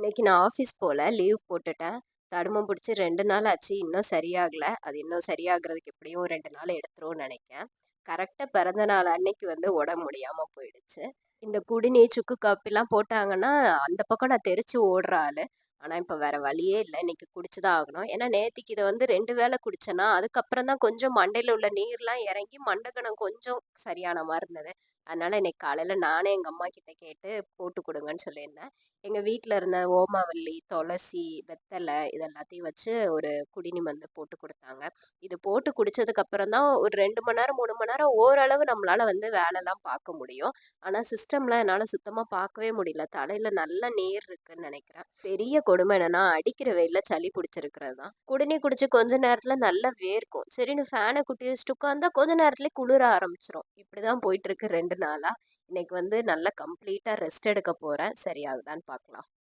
இன்னைக்கு நான் ஆஃபீஸ் போல. லீவ் போட்டுட்டேன். தடுமம் பிடிச்சி ரெண்டு நாள் ஆச்சு. இன்னும் சரியாகல. அது இன்னும் சரியாகிறதுக்கு எப்படியும் ரெண்டு நாள் எடுத்துரும்னு நினைக்கிறேன் கரெக்டாக பிறந்த நாள் அன்னைக்கு வந்து உடம்பு முடியாமல் போயிடுச்சு. இந்த குடிநீர், சுக்கு காப்பிலாம் போட்டாங்கன்னா, அந்த பக்கம் நான் தெரிச்சு ஓடுற ஆள் ஆனால் இப்போ வேற வழியே இல்லை இன்னைக்கு குடிச்சு தான் ஆகணும். ஏன்னா, நேத்திக்கு இதை வந்து ரெண்டு வேளை குடிச்சேன்னா அதுக்கப்புறம் தான் கொஞ்சம் மண்டையில் உள்ள நீர்லாம் இறங்கி மண்டகணம் கொஞ்சம் சரியான மாதிரி இருந்தது. அதனால இன்னைக்கு காலையில நானே எங்க அம்மா கிட்ட கேட்டு போட்டு கொடுங்கன்னு சொல்லியிருந்தேன். எங்க வீட்டில் இருந்த ஓமவல்லி, துளசி, வெத்தலை இது எல்லாத்தையும் வச்சு ஒரு குடிநீர் மருந்து போட்டு கொடுத்தாங்க இது போட்டு குடிச்சதுக்கு அப்புறம் தான் ஒரு ரெண்டு மணி நேரம், மூணு மணி நேரம் ஓரளவு நம்மளால வந்து வேலைலாம் பார்க்க முடியும். ஆனா, சிஸ்டம்லாம் என்னால சுத்தமா பார்க்கவே முடியல. தலையில நல்ல நீர் இருக்குன்னு நினைக்கிறேன் பெரிய கொடுமை என்னன்னா, அடிக்கிற வெயிலில் சளி பிடிச்சிருக்கிறது தான். குடிநீர் குடிச்சு கொஞ்ச நேரத்துல நல்லா வேர்க்கும். சரின்னு ஃபேனை குட்டி வச்சுட்டு உட்காந்தா கொஞ்ச நேரத்திலயே குளிர ஆரம்பிச்சுரும். இப்படிதான் போயிட்டுருக்கு ரெண்டு நாளா. இன்னைக்கு வந்து நல்லா கம்ப்ளீட்டா ரெஸ்ட் எடுக்க போறேன். சரியாகுதான்னு பார்க்கலாம்.